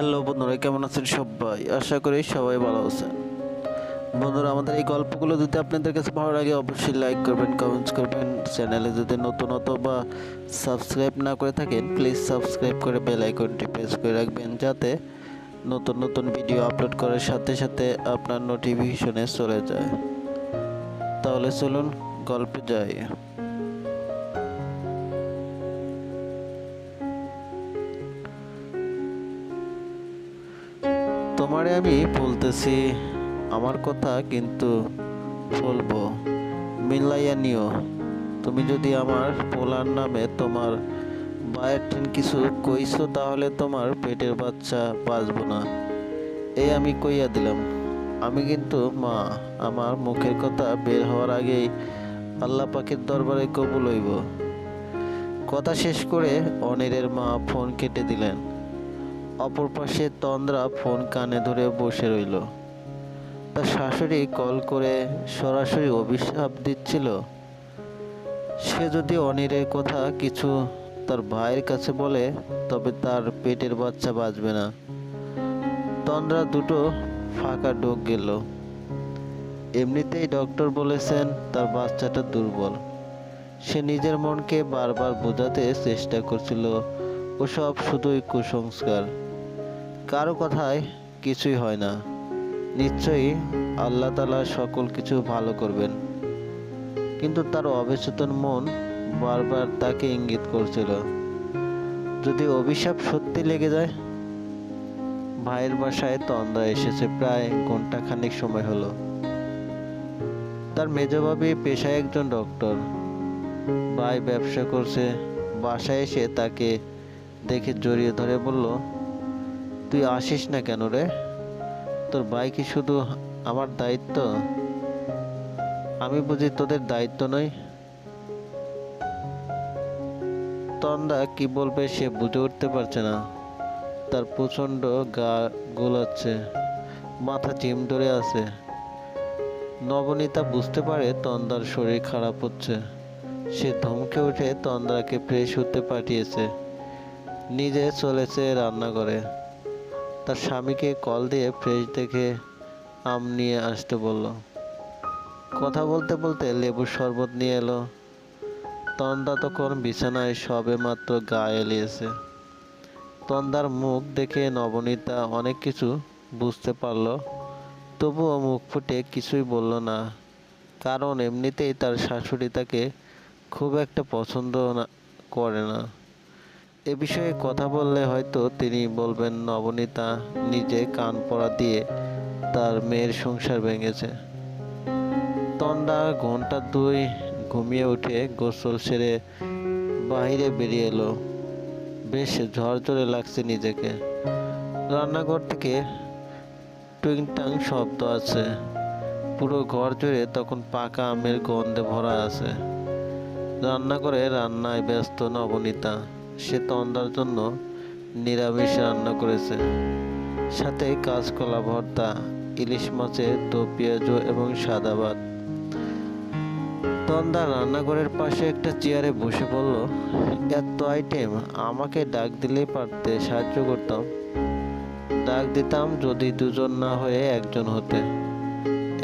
Hello বন্ধুরা, কেমন আছেন সবাই? আশা করি সবাই ভালো আছেন। বন্ধুরা, আমাদের এই গল্পগুলো যদি আপনাদের কাছে ভালো লাগে, অবশ্যই লাইক করবেন কমেন্টস করবেন। চ্যানেলে যদি নতুন অথবা সাবস্ক্রাইব না করে থাকেন প্লিজ সাবস্ক্রাইব করে বেল আইকনটি প্রেস করে রাখবেন, যাতে নতুন নতুন ভিডিও আপলোড করার সাথে সাথে আপনার নোটিফিকেশনে চলে যায়। তাহলে চলুন গল্পে যাই। তোমারে আমি বলতেছি, আমার কথা কিন্তু বলব। মিলাইয়া নিও। তুমি যদি আমার পোলার নামে তোমার বায়ের ঠেন কিছু কইছো, তাহলে তোমার পেটের বাচ্চা বাঁচবো না। এই আমি কইয়া দিলাম। আমি কিন্তু মা, আমার মুখের কথা বের হওয়ার আগেই আল্লাহ পাখির দরবারে কবুল হইব। কথা শেষ করে অনিরের মা ফোন কেটে দিলেন। অপর পাশে তন্দ্রা ফোন কানে ধরে বসে রইল। তার শাশুড়ি কল করে সরাসরি অভিশাপ দিচ্ছিল। সে যদি অনিরের কথা কিছু তার ভাইয়ের কাছে বলে, তবে তার পেটের বাচ্চা বাঁচবে না। তন্দ্রা দুটো ফাঁকা ডোক গেল। এমনিতেই ডক্টর বলেছেন তার বাচ্চাটা দুর্বল। সে নিজের মনকে বারবার বোঝাতে চেষ্টা করছিল, ওসব শুধুই কুসংস্কার। কারও কথায় কিছুই হয় না। নিশ্চয়ই আল্লাহ তালা সকল কিছু ভালো করবেন। কিন্তু তার অবচেতন মন বারবার তাকে ইঙ্গিত করছিল। যদি অভিশাপ সত্যি লেগে যায়? ভাইয়ের বাসায় তন্দ্রা এসেছে, প্রায় ঘণ্টা খানিক সময় হলো। তার মেজবাবি পেশায় একজন ডক্টর। ভাই ব্যবসা করছে, বাসায় এসে তাকে দেখে জড়িয়ে ধরে বলল তুই আসিস না কেন রে? তোর ভাই কি শুধু আমার দায়িত্ব? আমি বুঝি তোদের দায়িত্ব নয় তন্দা কি বলবে সে বুঝে উঠতে পারছে না। তার প্রচণ্ড গা গোলাচ্ছে, মাথা চিম ধরে আছে। নবনীতা বুঝতে পারে তন্দার শরীর খারাপ হচ্ছে। সে ধমকে উঠে তন্দ্রাকে ফ্রেশ হতে পাঠিয়েছে। নিজে চলেছে রান্নাঘরে। তার স্বামীকে কল দিয়ে ফ্রেশ দেখে আম নিয়ে আসতে বলল। কথা বলতে বলতে লেবুর শরবত নিয়ে এলো। তন্দা তখন বিছানায় সবে মাত্র গা এলিয়েছে। তন্দার মুখ দেখে নবনীতা অনেক কিছু বুঝতে পারল, তবুও মুখ ফুটে কিছুই বলল না। কারণ এমনিতেই তার শাশুড়ি তাকে খুব একটা পছন্দ করে না। এ বিষয়ে কথা বললে হয়তো তিনি বলবেন, নবনীতা নিজে কান পড়া দিয়ে তার মেয়ের সংসার ভেঙেছে। তন্ডা ঘণ্টা দুই ঘুমিয়ে উঠে গোসল সেরে বাইরে বেরিয়ে এলো। বেশ ঝরঝরে লাগছে নিজেকে। রান্নাঘর থেকে টুইংটাং শব্দ আছে। পুরো ঘর জুড়ে তখন পাকা আমের গন্ধে ভরা আছে। রান্নাঘরে রান্নায় ব্যস্ত নবনীতা। সে তন্দার জন্য নিরামিষ রান্না করেছে। সাথে কাঁচকলা, ভর্তা, ইলিশ মাছের দো পেঁয়াজু এবং সাদা ভাত। তন্দা রান্নাঘরের পাশে একটা চেয়ারে বসে বলল, এত আইটেম আমাকে ডাক দিলেই পারতে সাহায্য করতাম। ডাক দিতাম যদি দুজন না হয়ে একজন হতে।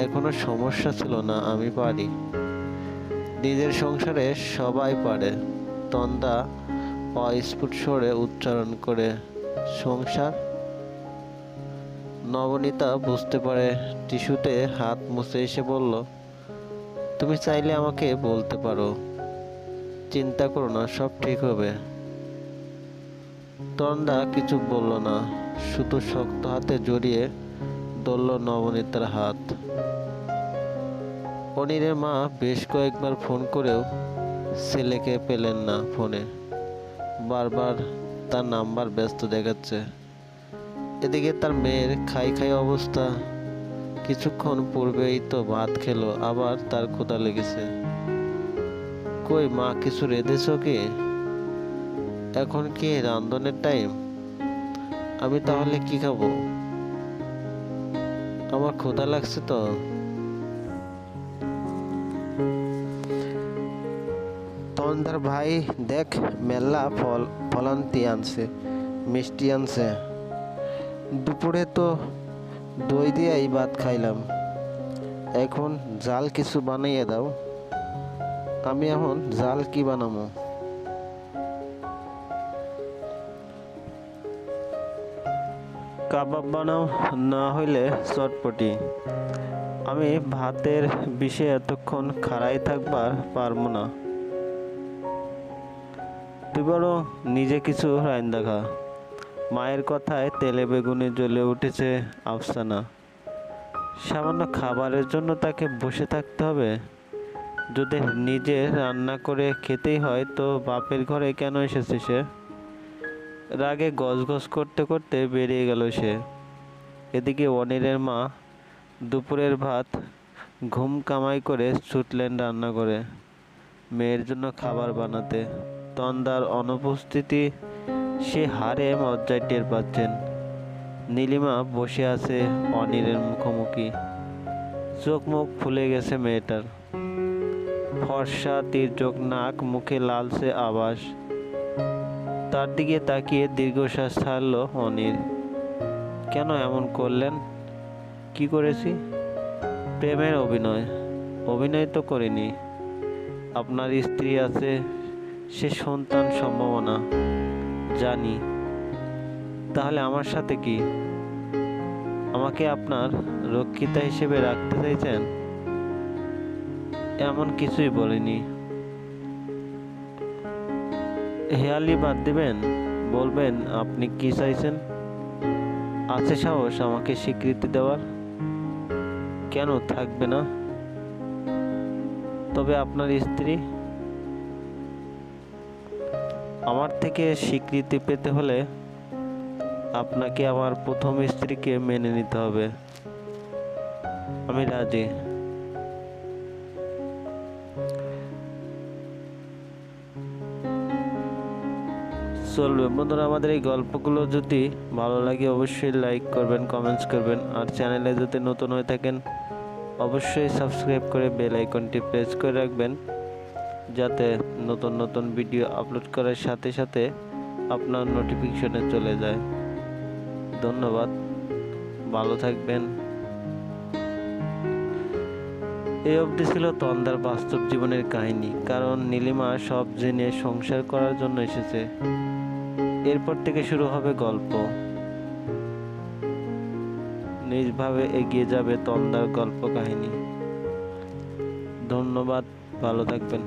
এখনও সমস্যা ছিল না, আমি পারি। নিজের সংসারে সবাই পারে। তন্দা অস্ফুট স্বরে উচ্চারণ করে, সংসার? নবনীতা বুঝতে পারে টিস্যুতে হাত মুছে এসে বলল, তুমি চাইলে আমাকে বলতে পারো। চিন্তা করো না, সব ঠিক হবে। তন্দা কিছু বলল না শুধু শক্ত হাতে জড়িয়ে ধরল নবনীতার হাত। অনিরের মা বেশ কয়েকবার ফোন করেও ছেলেকে পেলেন না ফোনে। বারবার তার নাম্বার ব্যস্ত দেখাচ্ছে। এদিকে তার মেয়ের খাই খাই অবস্থা। কিছুক্ষণ পূর্বেই তো ভাত খেলো, আবার তার ক্ষুধা লেগেছে। কই মা, কিছু রেঁধেছ কি? এখন কি রান্ধনের টাইম আমি তাহলে কি খাব? আমার ক্ষুধা লাগছে তো। তন্দার ভাই, দেখ, মেলা ফল, ফলান্তি আনছে, মিষ্টি আনছে। দুপুরে তো দই দিয়েই ভাত খাইলাম। এখন জাল কিছু বানাইয়ে দাও। আমি এখন জাল কি বানাবো কাবাব বানাও না হইলে চটপটি। আমি ভাতের বিষে এতক্ষণ খাড়াই থাকবার পারব না। বরং নিজে কিছু রাইন দেখা। মায়ের কথায় তেলে বেগুনে জ্বলে উঠেছে আফসানা। সামান্য খাবারের জন্য তাকে বসে থাকতে হবে। যদি নিজে রান্না করে খেতেই হয়, তো বাপের ঘরে কেন এসেছে সে? রাগে গজগজ করতে করতে বেরিয়ে গেল সে। এদিকে অনিরের মা দুপুরের ভাত, ঘুম কামাই করে ছুটলেন রান্না করে মেয়ের জন্য খাবার বানাতে। তন্দার অনুপস্থিতি, সে হারে মজ্জায় টের পাচ্ছেন। নীলিমা বসে আছে অনিরের মুখোমুখি। চোখ মুখ ফুলে গেছে মেয়েটার। ফর্সা তীর্যক নাক, মুখে লালসে আবাস তার দিকে তাকিয়ে দীর্ঘশ্বাস ছাড়লো অনিল। কেন এমন করলেন? কি করেছি? প্রেমের অভিনয়। অভিনয় তো করিনি। আপনার স্ত্রী আছে সে সন্তান সম্ভাবনা, জানি। তাহলে আমার সাথে কি? আমাকে আপনার রক্ষিতা হিসেবে রাখতে চাইছেন? এমন কিছুই বলিনি। হেয়ালি বাদ দিবেন? বলবেন, আপনি কি চাইছেন? আছে সাহস আমাকে স্বীকৃতি দেওয়ার? কেন থাকবে না? তবে আপনার স্ত্রী আমার থেকে স্বীকৃতি পেতে হলে আপনাকে আমার প্রথম স্ত্রীকে মেনে নিতে হবে। আমি রাজি। চলবে। বন্ধুরা, আমাদের এই গল্পগুলো যদি ভালো লাগে, অবশ্যই লাইক করবেন কমেন্টস করবেন। আর চ্যানেলে যদি নতুন হয়ে থাকেন, অবশ্যই সাবস্ক্রাইব করে বেল আইকনটি প্রেস করে রাখবেন। যাতে নতুন নতুন ভিডিও আপলোড করার সাথে সাথে আপনার নোটিফিকেশনে চলে যায়। ধন্যবাদ। ভালো থাকবেন। এই অবধি ছিল তন্দার বাস্তব জীবনের কাহিনী, কারণ নীলিমা সব জেনে সংসার করার জন্য এসেছে। এরপর থেকে শুরু হবে গল্প। নিজভাবে এগিয়ে যাবে তন্দার গল্প কাহিনী। ধন্যবাদ। ভালো থাকবেন।